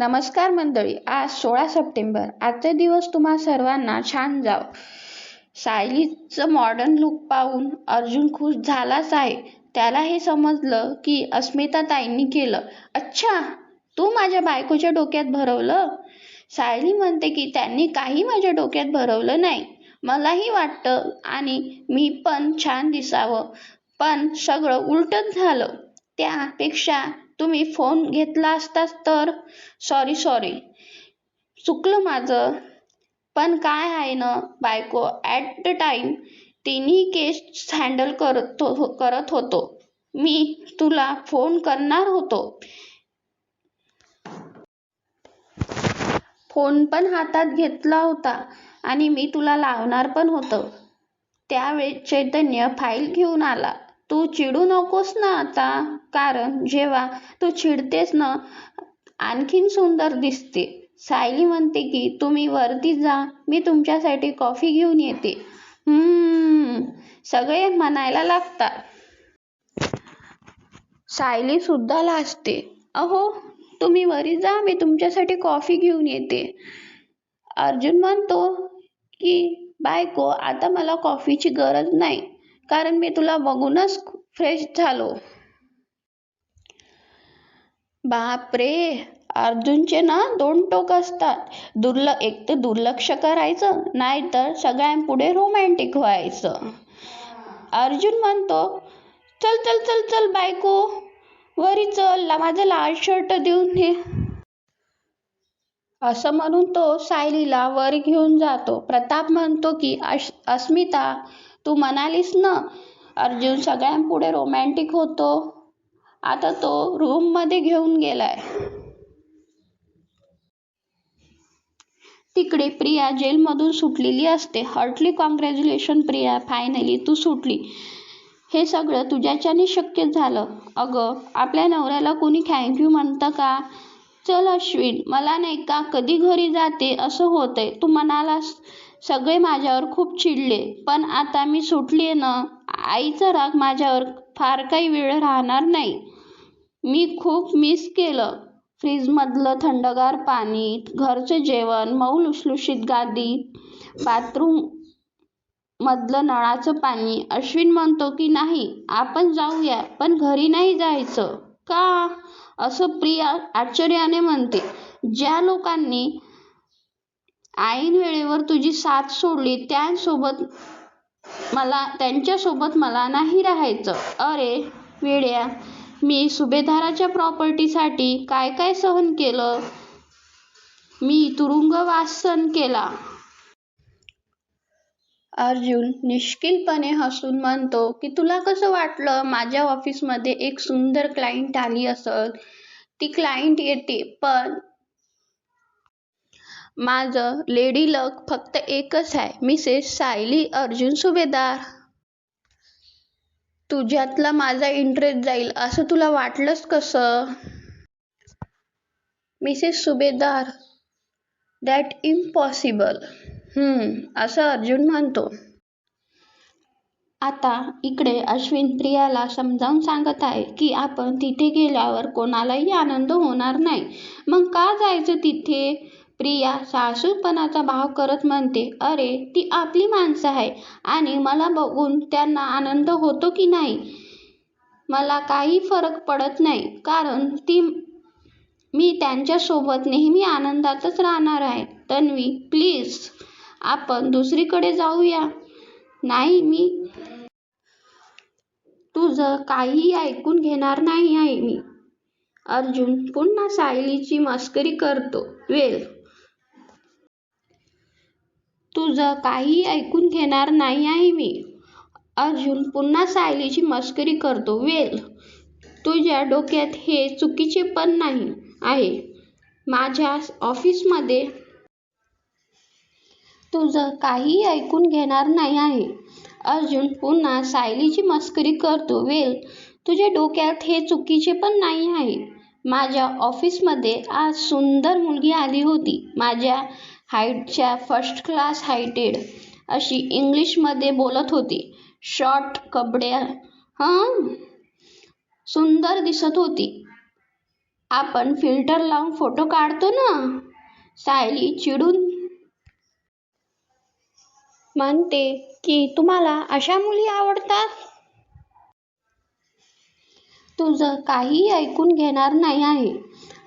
नमस्कार मंडळी आज सोळा सप्टेंबर. आजचा दिवस तुम्हा सर्वांना छान जाव. सायलीचं मॉडर्न लुक पाहून अर्जुन खुश झालाच आहे. त्याला हे समजलं की अस्मिता ताईंनी केलं अच्छा तू माझ्या बायकोच्या डोक्यात भरवलं? सायली म्हणते की त्यांनी काही माझ्या डोक्यात भरवलं नाही. मलाही वाटतं आणि मी पण छान दिसावं. पण सगळं उलटच झालं. त्यापेक्षा तुम्ही फोन घेतला असताच तर? सॉरी सॉरी चुकलं माझं. पण काय आहे ना बायको? ॲट द टाईम तिन्ही केस हँडल करत हो- करत होतो. मी तुला फोन करणार होतो. फोन पण हातात घेतला होता आणि मी तुला लावणार पण होतं. त्यावेळेस चैतन्य फाईल घेऊन आला. तू चिडू नकोस ना आता कारण जेव्हा तू चिडतेस ना आणखीन सुंदर दिसते. सायली म्हणते की तुम्ही वरती जा मी तुमच्यासाठी कॉफी घेऊन येते. हम्म. सगळे म्हणायला लागतात. सायली सुद्धा लाजते. अहो तुम्ही वरी जा मी तुमच्यासाठी कॉफी घेऊन येते. अर्जुन म्हणतो की बायको आता मला कॉफीची गरज नाही. कारण मी तुला बघूनच फ्रेश झालो. बापरे अर्जुनचे ना दोन टोक असतात. दुर्ल एक तर दुर्लक्ष करायचं नाहीतर सगळ्यांपुढे रोमॅन्टिक व्हायचं. अर्जुन म्हणतो चल चल चल चल बायको वरी चल माझं लाल शर्ट देऊन ये. असं म्हणून तो सायलीला वर घेऊन जातो. प्रताप म्हणतो की अश अस्मिता तू म्हणालीस ना अर्जुन सगळ्यांपुढे रोमॅन्टिक होतो. आता तो रूममध्ये घेऊन गेलाय. तिकडे प्रिया जेलमधून सुटलेली असते. Heartily congratulation Priya. फायनली तू सुटली. हे सगळं तुझ्याच्याने शक्य झालं. अगं आपल्या नवऱ्याला कोणी थँक्यू म्हणतं का? चल अश्विन मला नाही का कधी घरी जाते? असं होतंय. तू म्हणालास सगळे माझ्यावर खूप चिडले. पण आता मी सुटलीये ना आईचा राग माझ्यावर फार काही वेळ राहणार नाही. मी खूप मिस केलं. फ्रीजमधलं थंडगार पाणी घरचं जेवण मऊ लुसलुशीत गादी बाथरूम मधलं नळाचं पाणी. अश्विन म्हणतो की नाही आपण जाऊया पण घरी नाही जायचं. का? असं प्रिया आश्चर्याने म्हणते. ज्या लोकांनी ऐन वेळेवर तुझी साथ सोडली त्यांसोबत मला त्यांच्यासोबत मला नाही राहायचं. अरे वेड्या मी सुभेदाराच्या प्रॉपर्टीसाठी काय काय सहन केलं? मी तुरुंगवास सहन केला. अर्जुन निष्किलपणे हसून म्हणतो की तुला कसं वाटलं? माझ्या ऑफिसमध्ये एक सुंदर क्लायंट आली असत ती क्लायंट येते पण माझं लेडी लक फक्त एकच आहे मिसेस सायली अर्जुन सुभेदार. तुझ्यातला माझा इंटरेस्ट जाईल असं तुला वाटलंच कसं? मिसेस सुभेदार दॅट इम्पॉसिबल हम्म असं अर्जुन म्हणतो. आता इकडे अश्विन प्रियाला समजावून सांगत आहे की आपण तिथे गेल्यावर कोणालाही आनंद होणार नाही. मग का जायचं तिथे? प्रिया सासूपणाचा भाव करत म्हणते अरे ती आपली माणसं आहे आणि मला बघून त्यांना आनंद होतो की नाही? मला काही फरक पडत नाही कारण ती मी त्यांच्यासोबत नेहमी आनंदातच राहणार आहे. तन्वी प्लीज आपण दुसरीकडे जाऊया. नाही मी तुझं काहीही ऐकून घेणार नाही आहे मी. अर्जुन पुन्हा सायलीची मस्करी करतो. वेल तुझं काही ऐकून घेणार नाही आहे मी. अर्जुन पुन्हा सायलीची मस्करी करतो. वेल तुझ्या डोक्यात हे चुकीचे पण नाही आहे. माझ्या ऑफिसमध्ये तुझं काहीही ऐकून घेणार नाही आहे. अर्जुन पुन्हा सायलीची मस्करी करतो. वेल तुझ्या डोक्यात हे चुकीचे पण नाही आहे. माझ्या ऑफिसमध्ये आज सुंदर मुलगी आली होती. माझ्या हाईटच्या फर्स्ट क्लास हायटेड अशी इंग्लिशमध्ये बोलत होती. शॉर्ट कपड्या हं? सुंदर दिसत होती. आपण फिल्टर लावून फोटो काढतो ना? सायली चिडून म्हणते की तुम्हाला अशा मुली आवडतात? तुझं काहीही ऐकून घेणार नाही आहे.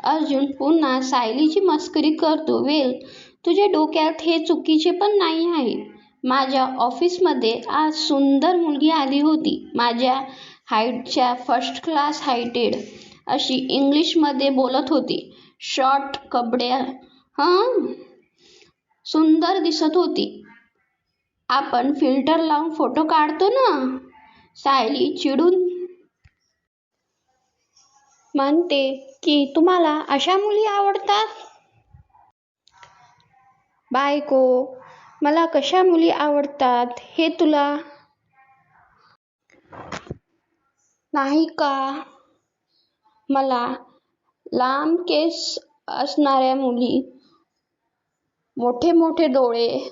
अर्जुन पुन्हा सायलीची मस्करी करतो. वेल तुझ्या डोक्यात हे चुकीचे पण नाही आहे. माझ्या ऑफिसमध्ये आज सुंदर मुलगी आली होती. माझ्या हाईटच्या फर्स्ट क्लास हायटेड अशी इंग्लिशमध्ये बोलत होती. शॉर्ट कपडे हं? सुंदर दिसत होती. आपण फिल्टर लावून फोटो काढतो ना? सायली चिडून म्हणते की तुम्हाला अशा मुली आवडतात? बायको मला कशा मुली आवडतात हे तुला? नाही का? मला लांब केस असणाऱ्या मुली मोठे मोठे डोळे.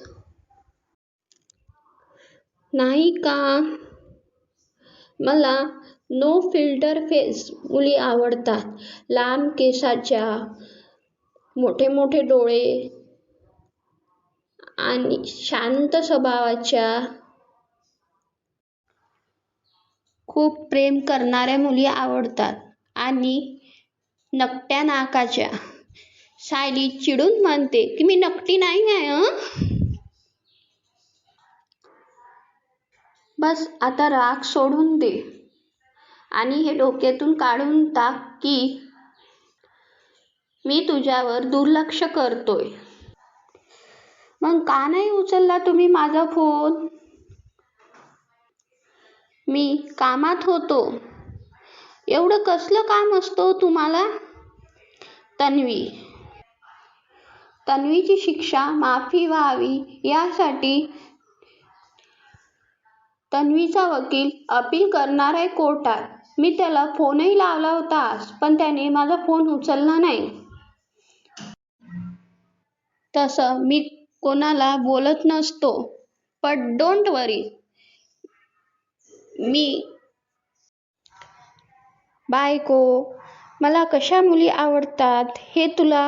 नाही का? मला नो फिल्टर फेस मुली आवडतात. लांब केसाच्या मोठे मोठे डोळे. आणि शांत स्वभावाच्या खूप प्रेम करणाऱ्या मुली आवडतात. आणि नकट्या नाकाच्या सायली चिडून म्हणते की मी नकटी नाही आहे हं? बस आता राग सोडून दे. आणि हे डोक्यातून काढून टाक की मी तुझ्यावर दुर्लक्ष करतोय. मग का नाही उचलला तुम्ही माझा फोन? मी कामात होतो. एवढं कसलं काम असतो हो तुम्हाला? तन्वी. तन्वीची शिक्षा माफी व्हावी यासाठी तन्वीचा वकील अपील करणार आहे कोर्टात. मी त्याला फोनही लावला होता आज पण त्याने माझा फोन उचलला नाही. तसं मी कोणाला बोलत नसतो. पण डोंट वरी मी बायको मला कशा मुली आवडतात हे तुला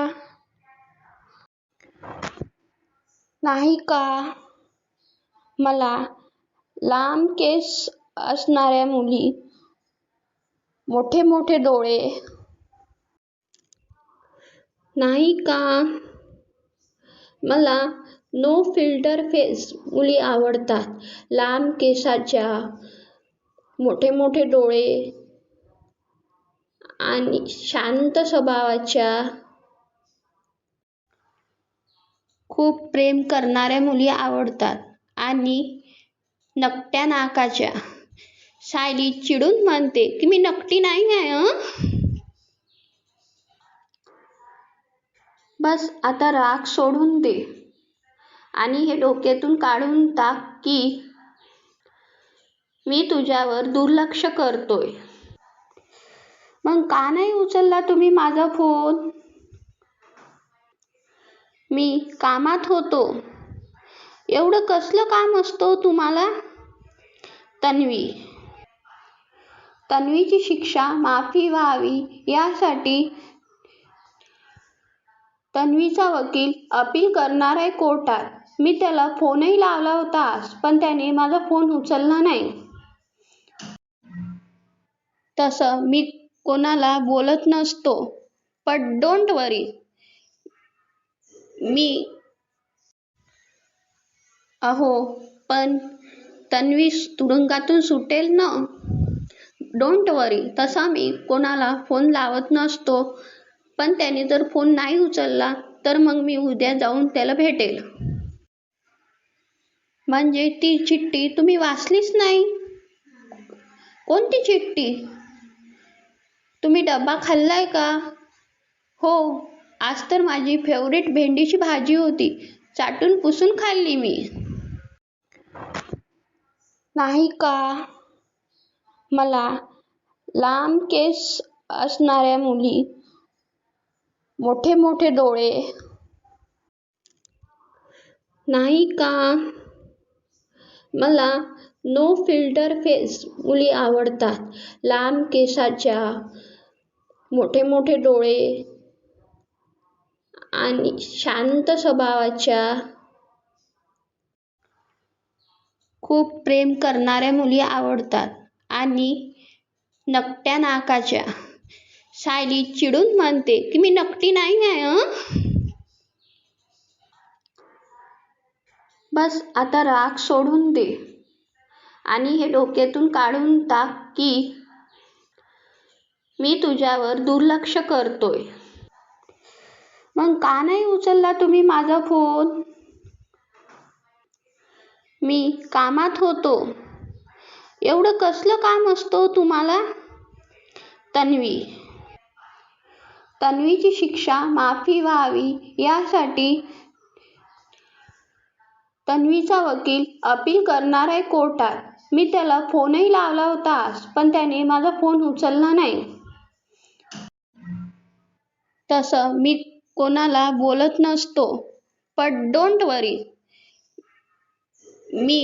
नाही का? मला लांब केस असणाऱ्या मुली मोठे मोठे डोळे. नाही का? मला नो फिल्टर फेस मुली आवडतात. लांब केसाच्या मोठे मोठे डोळे आणि शांत स्वभावाच्या खूप प्रेम करणाऱ्या मुली आवडतात. आणि नकट्या नाकाच्या. सायली चिडून म्हणते की मी नकटी नाही आहे बस आता राग सोडून दे. आणि हे डोक्यातून काढून टाक की मी तुझ्यावर दुर्लक्ष करतोय. मग का नाही उचलला तुम्ही माझा फोन? मी कामात होतो. एवढं कसलं काम असतो तुम्हाला? तन्वी. तन्वीची शिक्षा माफी व्हावी यासाठी तन्वीचा वकील अपील करणार आहे कोर्टात. मी त्याला फोनही लावला होता आज पण त्याने माझा फोन उचलला नाही. तसं मी कोणाला बोलत नसतो पण डोंट वरी. मी अहो पण तन्वी तुरुंगातून सुटेल ना? Don't worry. तसा मी कोणाला फोन लावत नसतो पण त्याने जर फोन नाही उचलला तर मग मी उद्या जाऊन त्याला भेटेल. म्हणजे ती चिठ्ठी तुम्ही वाचलीच नाही? कोणती चिठ्ठी? तुम्ही डबा खाल्लाय का? हो आज तर माझी फेवरेट भेंडीची भाजी होती. चाटून पुसून खाल्ली मी. नाही का? मला लांब केस असणाऱ्या मुली मोठे मोठे डोळे. नाही का? मला नो फिल्टर फेस मुली आवडतात. लांब केसाच्या मोठे मोठे डोळे आणि शांत स्वभावाच्या खूप प्रेम करणाऱ्या मुली आवडतात आणि नकट्या नाकाच्या. सायली चिडून म्हणते की मी नकटी नाही आहे बस आता राग सोडून दे. आणि हे डोक्यातून काढून टाक की मी तुझ्यावर दुर्लक्ष करतोय. मग का नाही उचलला तुम्ही माझा फोन? मी कामात होतो. एवढं कसलं काम असतो तुम्हाला? तन्वी तन्वीची शिक्षा माफी व्हावी यासाठी तन्वीचा वकील अपील करणार आहे कोर्टात. मी त्याला फोनही लावला होता पण त्याने माझा फोन उचलला नाही. तसं मी कोणाला बोलत नसतो पण डोंट वरी मी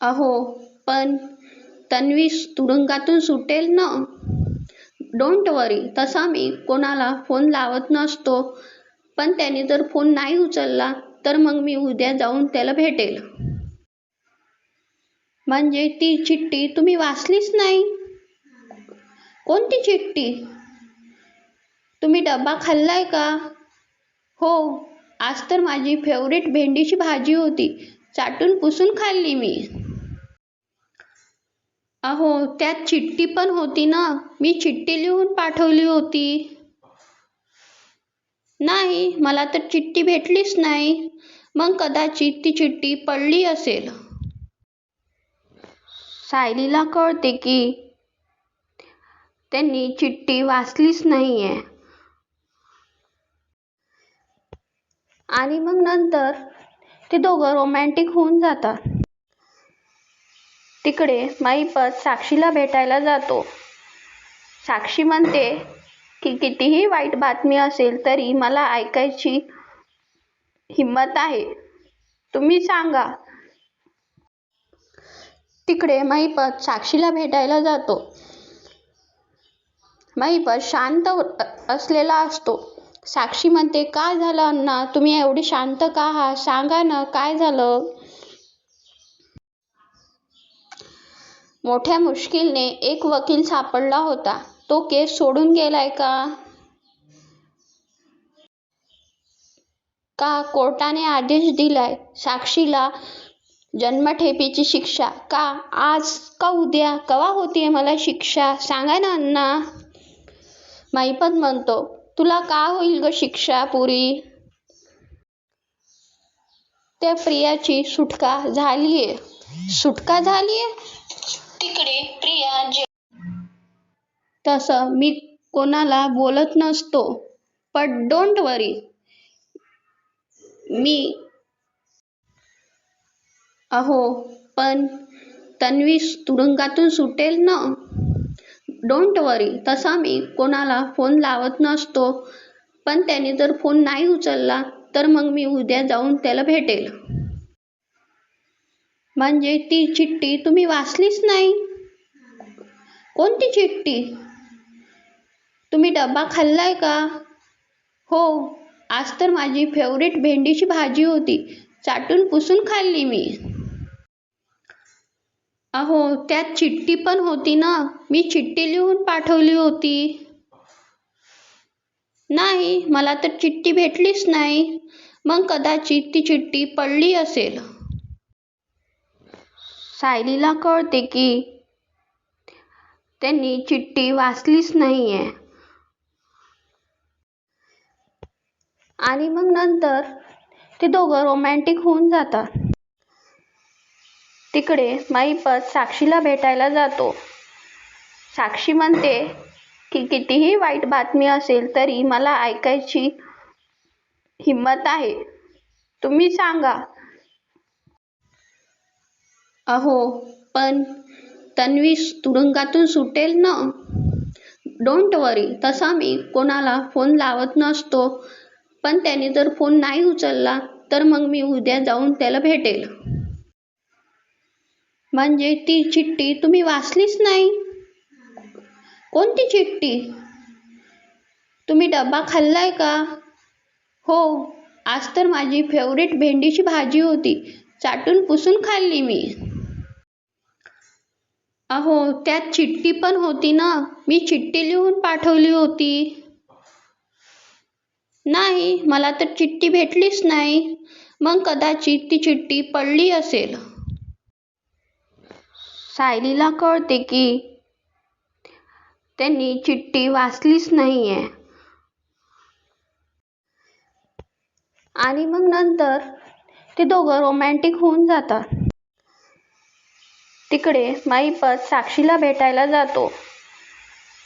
अहो पण तन्वी तुरुंगातून सुटेल ना? डोंट वरी तसा मी कोणाला फोन लावत नसतो. पण त्याने जर फोन नाही उचलला तर मग मी उद्या जाऊन त्याला भेटेल. म्हणजे ती चिठ्ठी तुम्ही वाचलीच नाही? कोणती चिठ्ठी? तुम्ही डबा खाल्लाय का? हो आज तर माझी फेवरेट भेंडीची भाजी होती. चाटून पुसून खाल्ली मी. अहो त्यात चिठ्ठी पण होती ना. मी चिठ्ठी लिहून पाठवली होती. नाही मला तर चिठ्ठी भेटलीच नाही. मग कदाचित ती चिठ्ठी पडली असेल. सायलीला कळते की त्यांनी चिठ्ठी वाचलीच नाहीये. आणि मग नंतर ते दोघं रोमॅन्टिक होऊन जातात. तिकडे माईपत साक्षीला भेटायला जातो. साक्षी म्हणते की कितीही वाईट बातमी असेल तरी मला ऐकायची हिंमत आहे. तुम्ही सांगा. तिकडे महिपत साक्षीला भेटायला जातो. महिपत शांत असलेला असतो. साक्षी म्हणते काय झालं अण्णा? तुम्ही एवढी शांत का आहात? सांगा ना काय झालं? मोठ्या मुश्किलने एक वकील सापडला होता. तो केस सोडून गेलाय का? का कोर्टाने आदेश दिलाय? साक्षीला जन्मठेपीची शिक्षा. का आज? का उद्या? कवा होतीये मला शिक्षा? सांगा ना अण्णा. माईपत म्हणतो तुला का होईल ग शिक्षा पुरी? त्या प्रियाची सुटका झालीये. सुटका झालीये? तिकडे प्रिया तसं मी कोणाला बोलत नसतो पण डोंट वरी मी अहो पण तन्वी तुरुंगातून सुटेल ना? डोंट वरी तसा मी कोणाला फोन लावत नसतो पण त्याने जर फोन नाही उचलला तर मग मी उद्या जाऊन त्याला भेटेल. म्हणजे ती चिठ्ठी तुम्ही वाचलीच नाही? कोणती चिठ्ठी? तुम्ही डबा खाल्लाय का? हो आज तर माझी फेवरेट भेंडीची भाजी होती. चाटून पुसून खाल्ली मी. अहो त्यात चिठ्ठी पण होती ना? मी चिठ्ठी लिहून पाठवली होती. नाही मला तर चिठ्ठी भेटलीच नाही. मग कदाचित ती चिठ्ठी पडली असेल. सायलीला कळते की त्यांनी चिठ्ठी वाचलीच नाहीये. आणि मग नंतर ते दोघं रोमॅन्टिक होऊन जातात. तिकडे माईपत साक्षीला भेटायला जातो. साक्षी म्हणते की कितीही वाईट बातमी असेल तरी मला ऐकायची हिंमत आहे. तुम्ही सांगा अहो पण तन्वी तुरुंगातून सुटेल ना? डोंट वरी तसा मी कोणाला फोन लावत नसतो. पण त्याने जर फोन नाही उचलला तर मग मी उद्या जाऊन त्याला भेटेल. म्हणजे ती चिठ्ठी तुम्ही वाचलीच नाही? कोणती चिठ्ठी? तुम्ही डबा खाल्लाय का? हो आज तर माझी फेवरेट भेंडीची भाजी होती. चाटून पुसून खाल्ली मी. अहो त्यात चिठ्ठी पण होती ना. मी चिठ्ठी लिहून पाठवली होती. नाही मला तर चिठ्ठी भेटलीच नाही. मग कदाचित ती चिठ्ठी पडली असेल. सायलीला कळते की त्यांनी चिठ्ठी वाचलीच नाहीये. आणि मग नंतर ते दोघं रोमॅन्टिक होऊन जातात. तिकडे माईपत साक्षीला भेटायला जातो.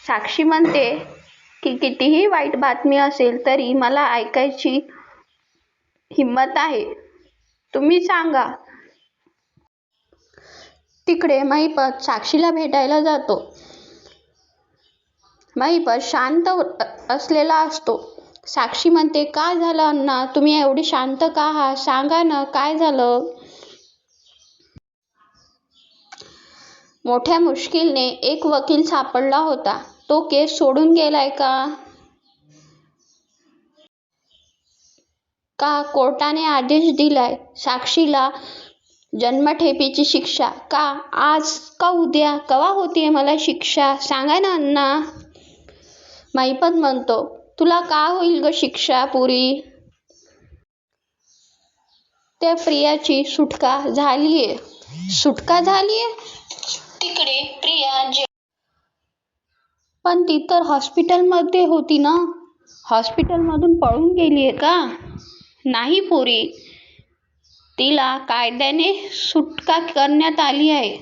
साक्षी म्हणते की कितीही वाईट बातमी असेल तरी मला ऐकायची हिंमत आहे. तुम्ही सांगा. तिकडे महिपत साक्षीला भेटायला जातो. महिपत शांत असलेला असतो. साक्षी म्हणते काय झालं अण्णा? तुम्ही एवढी शांत का आहात? सांगा ना काय झालं? मोठ्या मुश्किलने एक वकील सापडला होता. तो केस सोडून गेलाय का? का कोर्टाने आदेश दिलाय? साक्षीला जन्मठेपेची शिक्षा. का आज? का उद्या? कवा होतीये मला शिक्षा? सांगा ना अण्णा. माईपत म्हणतो तुला का होईल ग शिक्षा पुरी? त्या प्रियाची सुटका झालीये. सुटका झालीये? तिकडे प्रिया जे पण ती तर हॉस्पिटलमध्ये होती ना? हॉस्पिटलमधून पळून गेलीये का? नाही पोरी. तिला कायद्याने सुटका करण्यात आली आहे.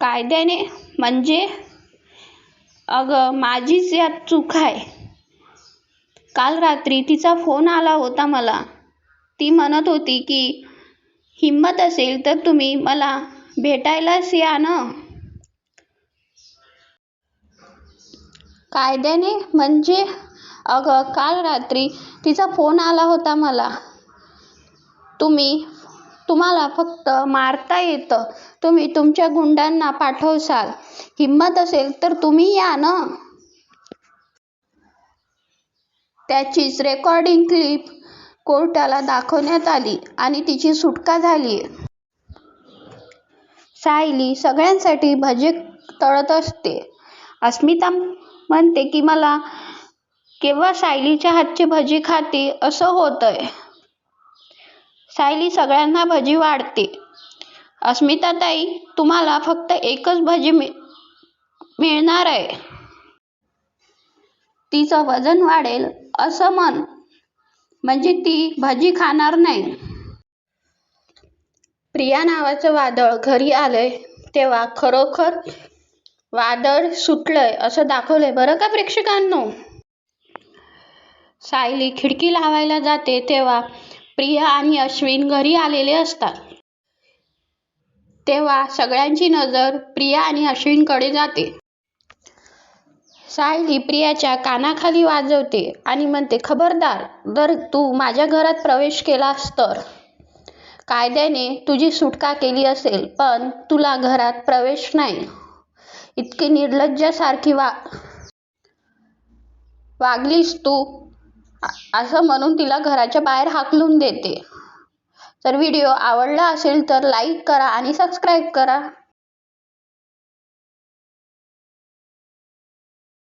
कायद्याने म्हणजे अगं माझीच यात चूक आहे. काल रात्री तिचा फोन आला होता मला. ती म्हणत होती की हिंमत असेल तर तुम्ही मला भेटायलाच या ना. कायद्याने म्हणजे अगं काल रात्री तिचा फोन आला होता मला. तुम्ही तुम्हाला फक्त मारता येतं. तुम्ही तुमच्या गुंडांना पाठवसाल. हिंमत असेल तर तुम्ही या ना. त्याचीच रेकॉर्डिंग क्लिप कोर्टाला दाखवण्यात आली आणि तिची सुटका झाली. सायली सगळ्यांसाठी भजे तळत असते. अस्मिता म्हणते की मला केव्हा सायलीच्या हातचे भजी खाते असं होतंय. सायली सगळ्यांना भजी वाढते. अस्मिताताई तुम्हाला फक्त एकच भजी मिळ मिळणार आहे. तिचं वजन वाढेल असं म्हण म्हणजे ती भजी खाणार नाही. प्रिया नावाचं वादळ घरी आलंय तेव्हा खरोखर वादळ सुटलंय असं दाखवलंय. बरं का प्रेक्षकांनो? सायली खिडकी लावायला जाते तेव्हा प्रिया आणि अश्विन घरी आलेले असतात. तेव्हा सगळ्यांची नजर प्रिया आणि अश्विनकडे जाते. सायली प्रियाच्या कानाखाली वाजवते आणि म्हणते खबरदार जर तू माझ्या घरात प्रवेश केलास तर. कायद्याने तुझी सुटका केली असेल पण तुला घरात प्रवेश नाही. इतकी निर्लज्जासारखी वा वागलीस तू असं म्हणून तिला घराच्या बाहेर हाकलून देते. तर व्हिडिओ आवडला असेल तर लाईक करा आणि सबस्क्राईब करा.